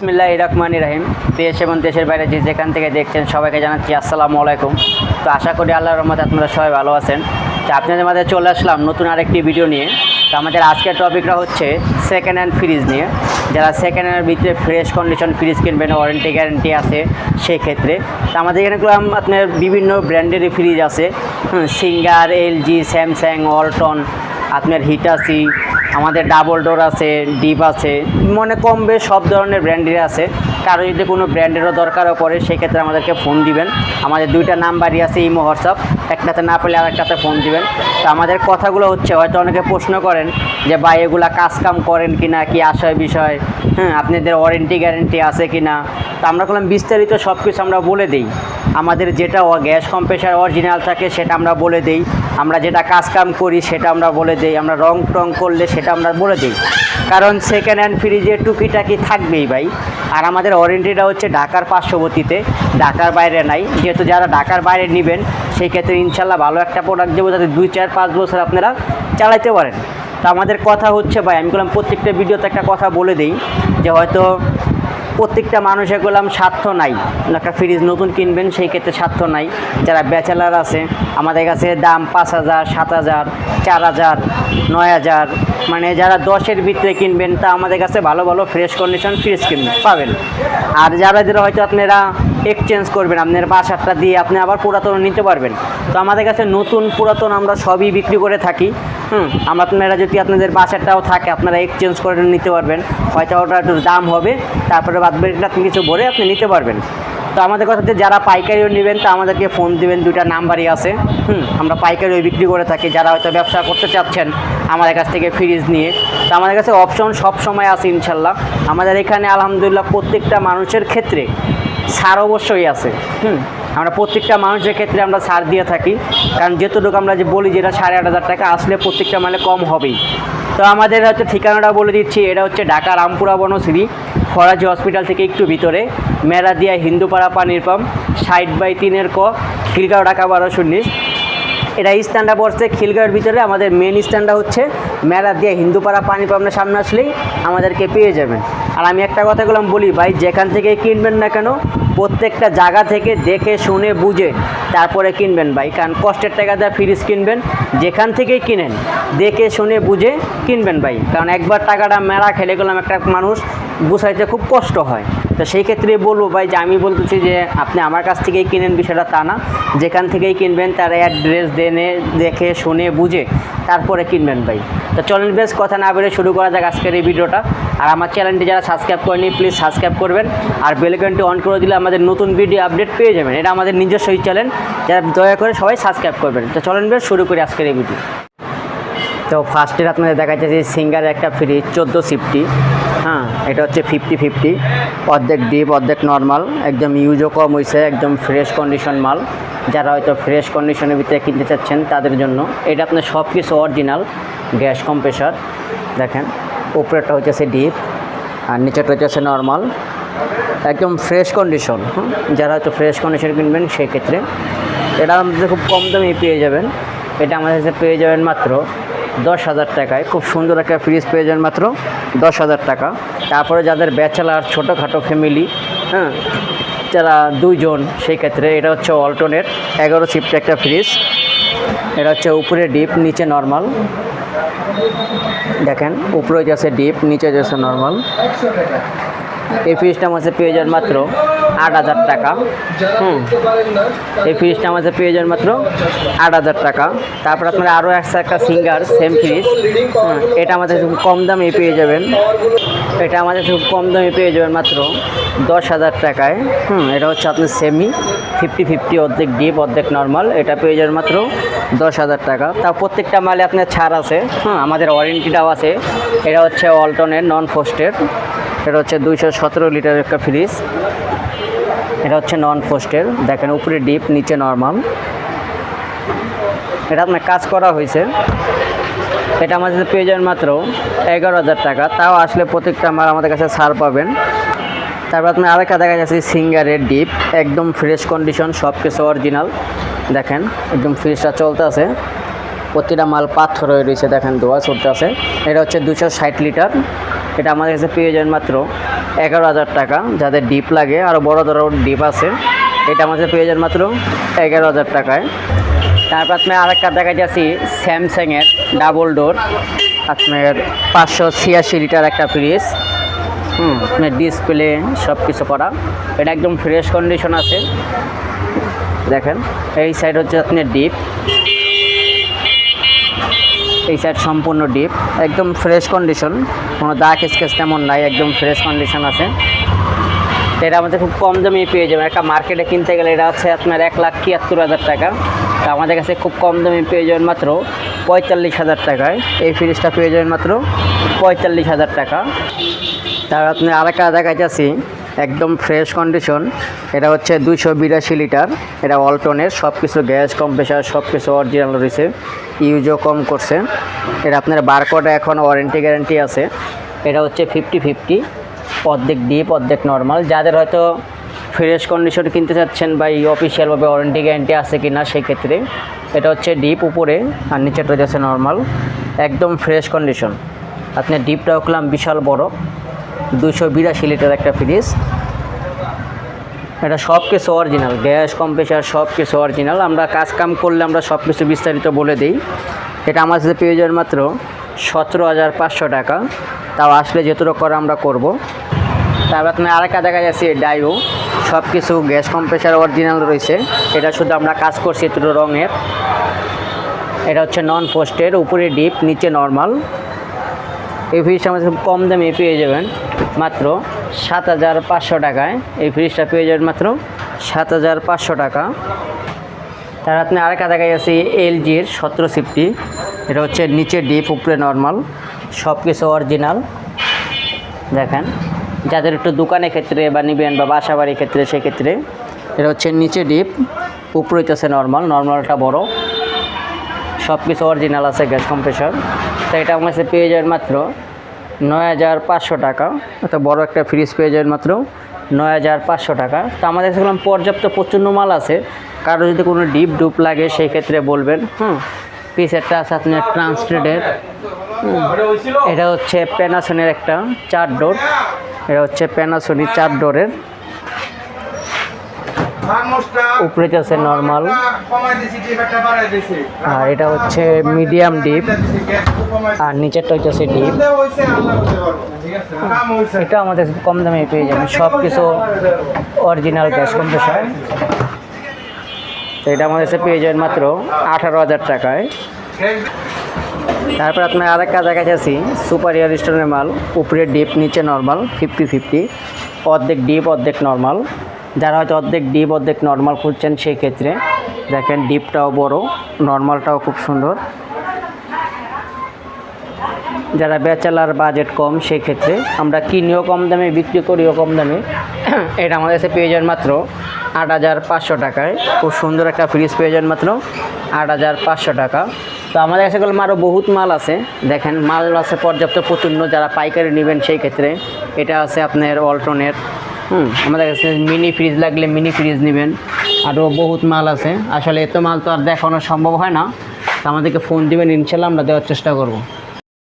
বিসমিল্লাহ রহমান রাহিম। দেশ এবং দেশের বাইরে যে যেখান থেকে দেখছেন সবাইকে জানাচ্ছি আসসালামু আলাইকুম। তো আশা করি আল্লাহর রহমতে আপনারা সবাই ভালো আছেন। তো আপনাদের মাঝে চলে আসলাম নতুন আরেকটি ভিডিও নিয়ে। তো আমাদের আজকের টপিকটা হচ্ছে সেকেন্ড হ্যান্ড ফ্রিজ নিয়ে। যারা সেকেন্ড হ্যান্ডের ভিতরে ফ্রেশ কন্ডিশন ফ্রিজ কিনবেন ওয়ারেন্টি গ্যারেন্টি আছে সেই ক্ষেত্রে তো আমাদের এখানে আপনার বিভিন্ন ব্র্যান্ডেরই ফ্রিজ আছে। সিঙ্গার এলজি স্যামসাং অল্টন আপনার হিটাসি আমাদের ডাবল ডোর আছে ডিপ আছে, মনে কম বেশ সব ধরনের ব্র্যান্ডের আছে। কারও যদি কোনো ব্র্যান্ডেরও দরকারও পড়ে, সেক্ষেত্রে আমাদেরকে ফোন দিবেন। আমাদের দুইটা নাম্বারই আছে ইমো, হোয়াটসঅ্যাপ। একটাতে না পেলে আরেকটাতে ফোন দিবেন। তো আমাদের কথাগুলো হচ্ছে, হয়তো অনেকে প্রশ্ন করেন যে, ভাই, এগুলা কাজ কাম করেন কি না কি আশয় বিষয় হ্যাঁ আপনাদের ওয়ারেন্টি গ্যারেন্টি আছে কি না তো আমরা বললাম বিস্তারিত সব কিছু আমরা বলে দিই। আমাদের যেটা গ্যাস কম্প্রেসার অরিজিনাল থাকে সেটা আমরা বলে দিই। আমরা যেটা কাজ কাম করি সেটা আমরা বলে দিই। আমরা রং টং করলে সেটা আমরা বলে দিই। কারণ সেকেন্ড হ্যান্ড ফ্রিজে টুকিটাকি থাকবেই ভাই। আর আমাদের ওয়ারেন্টিটা হচ্ছে ঢাকার পার্শ্ববর্তীতে। ঢাকার বাইরে নাই। যেহেতু যারা ঢাকার বাইরে নেবেন সেই ক্ষেত্রে ইনশাল্লাহ ভালো একটা প্রোডাক্ট দেবো যাতে দুই, চার, পাঁচ বছর আপনারা চালাতে পারেন। তো আমাদের কথা হচ্ছে ভাই, আমি বললাম প্রত্যেকটা ভিডিওতে একটা কথা বলে দিই যে হয়তো প্রত্যেকটা মানুষের গোলাম স্বার্থ নাই। একটা ফ্রিজ নতুন কিনবেন, সেই ক্ষেত্রে স্বার্থ নাই। যারা ব্যাচেলার আছে, আমাদের কাছে দাম পাঁচ হাজার, সাত হাজার, চার হাজার, নয় হাজার। মানে যারা দশের ভিতরে কিনবেন, তা আমাদের কাছে ভালো ভালো ফ্রেশ কন্ডিশন ফ্রিজ কিনবেন পাবেন। আর যারা যারা হয়তো আপনারা এক্সচেঞ্জ করবেন, আপনার পাঁচ বাসারটা দিয়ে আপনি আবার পুরাতন নিতে পারবেন। তো আমাদের কাছে নতুন পুরাতন আমরা সবই বিক্রি করে থাকি। আপনারা যদি আপনাদের বাসারটাও থাকে, আপনারা এক্সচেঞ্জ করে নিতে পারবেন। হয়তো ওটা একটু দাম হবে, তারপরে বাদ আপনি কিছু ভরে আপনি নিতে পারবেন। তো আমাদের কথাতে যারা পাইকারিও নেবেন, তা আমাদেরকে ফোন দিবেন, দুইটা নাম্বারই আছে। হুম, আমরা পাইকারিও বিক্রি করে থাকি, যারা হয়তো ব্যবসা করতে চাচ্ছেন আমাদের কাছ থেকে ফ্রিজ নিয়ে। তো আমাদের কাছে অপশন সব সময় আছে, ইনশাল্লাহ। আমাদের এখানে আলহামদুলিল্লাহ প্রত্যেকটা মানুষের ক্ষেত্রে ছাড় অবশ্যই আছে। হুম আমরা প্রত্যেকটা মানুষের ক্ষেত্রে আমরা ছাড় দিয়ে থাকি। কারণ যেতটুকু আমরা যে বলি যেটা সাড়ে আট হাজার টাকা, আসলে প্রত্যেকটা মানে কম হবেই। তো আমাদের হচ্ছে ঠিকানাটা বলে দিচ্ছি, এটা হচ্ছে ঢাকা রামপুরা বনশ্রী, ফরাজি হসপিটাল থেকে একটু ভিতরে মেলা মেরাদিয়া হিন্দুপাড়া পানির পাম্প ষাট বাই তিনের ক, খিলগাঁও, ঢাকা বারোশো উনিশ। এটা স্ট্যান্ডটা পড়ছে খিলগাঁওয়ের ভিতরে, আমাদের মেন স্ট্যান্ডটা হচ্ছে মেলা দিয়ে হিন্দুপাড়া পানি পাম্পের সামনে আসলেই আমাদেরকে পেয়ে যাবেন। আর আমি একটা কথা বললাম, বলি ভাই, যেখান থেকে কিনবেন না কেন প্রত্যেকটা জায়গা থেকে দেখে, শুনে, বুঝে তারপরে কিনবেন ভাই। কারণ কষ্টের টাকা দিয়ে ফ্রিজ কিনবেন, যেখান থেকেই কিনেন, দেখে, শুনে, বুঝে কিনবেন ভাই। কারণ একবার টাকাটা মেলা খেলে গেলাম একটা মানুষ, গুছাইতে খুব কষ্ট হয়। তো সেই ক্ষেত্রে বলব ভাই যে আমি বলতেছি যে আপনি আমার কাছ থেকেই কিনেন বিষয়টা তা না। যেখান থেকেই কিনবেন তার অ্যাড্রেস, দেনে দেখে, শুনে, বুঝে তারপরে কিনবেন ভাই। তো চলেন বেশ, কথা না বেড়ে শুরু করা যাক আজকের এই ভিডিওটা। আর আমার চ্যানেলটি যারা সাবস্ক্রাইব করেনি প্লিজ সাবস্ক্রাইব করবেন। আর বেলকনটি অন করে দিলে আমাদের নতুন ভিডিও আপডেট পেয়ে যাবেন। এটা আমাদের নিজস্বই চ্যানেল যারা দয়া করে সবাই সাবস্ক্রাইব করবেন। তো চলেন বেশ, শুরু করি আজকের এই ভিডিও তো ফার্স্টের আপনাদের দেখাচ্ছে যে সিঙ্গার একটা ফ্রিজ চোদ্দ সিফটি হ্যাঁ এটা হচ্ছে ফিফটি ফিফটি অর্ধেক ডিপ অর্ধেক নর্মাল একদম ইউজও কম হয়েছে একদম ফ্রেশ কন্ডিশন মাল। যারা হয়তো ফ্রেশ কন্ডিশনের ভিতরে কিনতে চাচ্ছেন, তাদের জন্য। এটা আপনার সব কিছু অরিজিনাল গ্যাস কম্প্রেসার দেখেন, উপরেরটা হচ্ছে ডিপ আর নিচেরটা হচ্ছে নর্মাল একদম ফ্রেশ কন্ডিশন যারা হয়তো ফ্রেশ কন্ডিশন কিনবেন, সেক্ষেত্রে। এটা আমাদের খুব কম দামে পেয়ে যাবেন। এটা আমাদের কাছে পেয়ে যাবেন মাত্র দশ হাজার টাকায়। খুব সুন্দর একটা ফ্রিজ পেয়ে যাবেন মাত্র দশ হাজার টাকা। তারপরে যাদের ব্যাচেলার ছোটোখাটো ফ্যামিলি হ্যাঁ যারা দুইজন, সেই ক্ষেত্রে এটা হচ্ছে অল্টনের এগারো সিফট একটা ফ্রিজ এটা হচ্ছে উপরে ডিপ নিচে নর্মাল দেখেন, উপরে যাচ্ছে ডিপ নিচে যাচ্ছে নর্মাল এই ফ্রিজটা আমাদের পেয়ে যাবেন মাত্র আট হাজার টাকা। হুম। এই ফ্রিজটা আমাদের পেয়ে মাত্র আট হাজার টাকা। তারপর আপনারা আরও একটা একটা সিঙ্গার সেম ফ্রিজ এটা আমাদের খুব কম দামে পেয়ে যাবেন। এটা আমাদের খুব কম দামে পেয়ে যাবেন মাত্র দশ হাজার টাকায়। হুম, এটা হচ্ছে আপনার সেমি ফিফটি ফিফটি অর্ধেক ডিপ অর্ধেক নর্মাল এটা পেয়ে যাবেন মাত্র দশ হাজার টাকা। তা প্রত্যেকটা মালে আপনার ছাড় আছে। হুম, আমাদের ওয়ারেন্টিটাও আছে। এটা হচ্ছে অল্টনের নন ফোস্টের এটা হচ্ছে দুইশো সতেরো লিটার একটা ফ্রিজ এটা হচ্ছে নন ফোস্টের দেখেন, উপরে ডিপ, নিচে নর্মাল। এটা আপনার কাজ করা হয়েছে। এটা আমাদের পেয়ে মাত্র এগারো হাজার টাকা। তাও আসলে প্রত্যেকটা মাল আমাদের কাছে ছাড় পাবেন। তারপর আপনার আরেকটা দেখা যাচ্ছে, সিঙ্গারের ডিপ। একদম ফ্রেশ কন্ডিশন সব কিছু অরিজিনাল দেখেন, একদম ফ্রিজটা চলতে আছে প্রতিটা মাল পাথর হয়ে রয়েছে, দেখেন দোয়া চলতে আছে এটা হচ্ছে দুশো লিটার। এটা আমাদের কাছে পেয়ে মাত্র এগারো হাজার টাকা। যাদের ডিপ লাগে আরও বড় ধরো ডিপ আছে, এটা আমাদের পেয়ে যাবেন মাত্র এগারো হাজার টাকায়। তারপর আপনার আরেকটা দেখা যাচ্ছি স্যামসাংয়ের ডাবল ডোর। আপনার পাঁচশো ছিয়াশি লিটার একটা ফ্রিজ। হুম, আপনার ডিসপ্লে সব কিছু করা। এটা একদম ফ্রেশ কন্ডিশন আছে। দেখেন, এই সাইড হচ্ছে আপনার ডিপ। এই সাইড সম্পূর্ণ ডিপ একদম ফ্রেশ কন্ডিশন কোনো দাগ স্কেচ তেমন নাই, একদম ফ্রেশ কন্ডিশন আছে। তো এটা আমাদের খুব কম দামে পেয়ে যাবেন। একটা মার্কেটে কিনতে গেলে এটা হচ্ছে আপনার এক লাখ তিয়াত্তর হাজার টাকা। তো আমাদের কাছে খুব কম দামে পেয়ে যাবেন মাত্র পঁয়তাল্লিশ হাজার টাকায়। এই ফ্রিজটা পেয়ে যাবেন মাত্র পঁয়তাল্লিশ হাজার টাকা। তার আপনি আরেকটা দেখাইতেছি। একদম ফ্রেশ কন্ডিশন এটা হচ্ছে দুইশো বিরাশি লিটার। এটা অল্টনের সব কিছু গ্যাস কম্প্রেসার সব কিছু অরিজিনাল রয়েছে ইউজও কম করছে। এটা আপনার বারকোডে এখন ওয়ারেন্টি গ্যারান্টি আছে। এটা হচ্ছে ফিফটি ফিফটি অর্ধেক ডিপ অর্ধেক নর্মাল যাদের হয়তো ফ্রেশ কন্ডিশন কিনতে চাচ্ছেন বা এই অফিসিয়ালভাবে ওয়ারেন্টি গ্যারেন্টি আছে কি না সেই ক্ষেত্রে এটা হচ্ছে ডিপ উপরে আর নিচেটা হচ্ছে নর্মাল একদম ফ্রেশ কন্ডিশন আপনার ডিপটা রাখলাম বিশাল বড়। দুশো বিরাশি লিটার একটা ফ্রিজ। এটা সব কিছু অরিজিনাল গ্যাস কম্প্রেসার সব কিছু অরিজিনাল আমরা কাজ কাম করলে আমরা সব কিছু বিস্তারিত বলে দিই। এটা আমার কাছে পেয়ে যাবেন মাত্র সতেরো হাজার পাঁচশো টাকা। তাও আসলে যেটুকু করে আমরা করব। তারপর আপনার আরেকটা দেখা যাচ্ছে ডাইও সব কিছু গ্যাস কম্প্রেসার অরিজিনাল রয়েছে। এটা শুধু আমরা কাজ করছি একটু রঙের। এটা হচ্ছে নন পোস্টের উপরে ডিপ নিচে নর্মাল এই ফ্রিজটা আমাদের কম দামে পেয়ে যাবেন। মাত্র সাত হাজার পাঁচশো টাকায়। এই ফ্রিজটা পেয়ে যাবেন মাত্র সাত হাজার পাঁচশো টাকা। তার আপনি আরেকটা দেখা যাচ্ছে এলজির সতেরো সিফটি এটা হচ্ছে নিচে ডিপ উপরে নর্মাল সব কিছু অরিজিনাল দেখেন, যাদের একটু দোকানের ক্ষেত্রে বা নিবেন বা বাসা বাড়ির ক্ষেত্রে, সেক্ষেত্রে এটা হচ্ছে নিচে ডিপ উপরে হচ্ছে নর্মাল নর্মালটা বড়। সব কিছু অরিজিনাল আছে গ্যাস কম্প্রেসার তো এটা আমার কাছে পেয়ে যাবেন মাত্র নয় হাজার পাঁচশো টাকা। অত বড় একটা ফ্রিজ পেয়ে যাবেন মাত্র নয় হাজার পাঁচশো টাকা। তো আমাদের কাছে পর্যাপ্ত প্রচণ্ড মাল আছে। কারও যদি কোনো ডিপ ডুপ লাগে, সেই ক্ষেত্রে বলবেন। হুম, পিসেরটা আছে আপনার ট্রান্সলেটের এটা হচ্ছে প্যানাসনের একটা চার ডোর এটা হচ্ছে প্যানাসনি চার ডোরের উপরে আছে নর্মাল আর এটা হচ্ছে মিডিয়াম ডিপ আর নিচেরটা হচ্ছে ডিপ। এটা আমাদের কম দামে পেয়ে যাবেন। সব কিছু অরিজিনাল গ্যাস কম্প্রেসার তো এটা আমাদের কাছে পেয়ে যাবেন মাত্র আঠারো হাজার টাকায়। তারপর আপনার আরেকটা দেখা যাচ্ছি সুপার এয়ার স্টোনের মাল উপরে ডিপ নিচে নর্মাল ফিফটি ফিফটি অর্ধেক ডিপ অর্ধেক নর্মাল যারা হয়তো অর্ধেক ডিপ অর্ধেক নর্মাল খুঁজছেন সেই ক্ষেত্রে দেখেন ডিপটাও বড় নর্মালটাও খুব সুন্দর। যারা ব্যাচেলার বাজেট কম সেই ক্ষেত্রে আমরা কিনিও কম দামে, বিক্রি করিও কম দামে, এটা আমাদের কাছে পেয়ে যান মাত্র আট হাজার পাঁচশো টাকায়। খুব সুন্দর একটা ফ্রিজ পেয়ে যান মাত্র আট হাজার পাঁচশো টাকা। তো আমাদের কাছে গেলাম আরও বহুত মাল আছে। দেখেন মাল আছে পর্যাপ্ত প্রচণ্ড যারা পাইকারি নেবেন সেই ক্ষেত্রে এটা আছে আপনার অল্টনের হুম, আমাদের কাছে মিনি ফ্রিজ লাগলে মিনি ফ্রিজ নেবেন। আরও বহুত মাল আছে। আসলে এত মাল তো আর দেখানো সম্ভব হয় না। আমাদেরকে ফোন দিবেন, ইনশাল্লাহ আমরা দেওয়ার চেষ্টা করব।